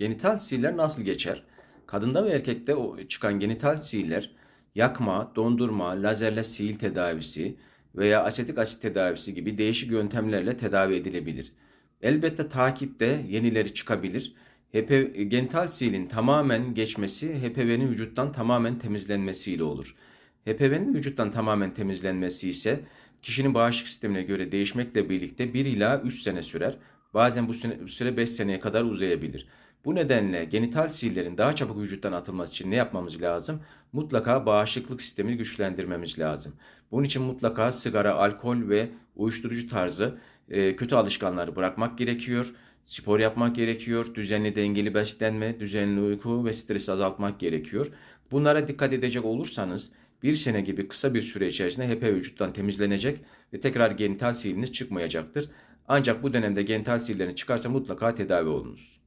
Genital sihirler nasıl geçer? Kadında ve erkekte çıkan genital sihirler yakma, dondurma, lazerle sihir tedavisi veya asetik asit tedavisi gibi değişik yöntemlerle tedavi edilebilir. Elbette takipte yenileri çıkabilir. HPV, genital sihirin tamamen geçmesi HPV'nin vücuttan tamamen temizlenmesiyle olur. HPV'nin vücuttan tamamen temizlenmesi ise kişinin bağışıklık sistemine göre değişmekle birlikte 1 ila 3 sene sürer. Bazen bu süre 5 seneye kadar uzayabilir. Bu nedenle genital sihirlerin daha çabuk vücuttan atılması için ne yapmamız lazım? Mutlaka bağışıklık sistemini güçlendirmemiz lazım. Bunun için mutlaka sigara, alkol ve uyuşturucu tarzı e, kötü alışkanları bırakmak gerekiyor. Spor yapmak gerekiyor. Düzenli dengeli beslenme, düzenli uyku ve stresi azaltmak gerekiyor. Bunlara dikkat edecek olursanız bir sene gibi kısa bir süre içerisinde HPV vücuttan temizlenecek ve tekrar genital sihiriniz çıkmayacaktır. Ancak bu dönemde genital sihirlerin çıkarsa mutlaka tedavi olunuz.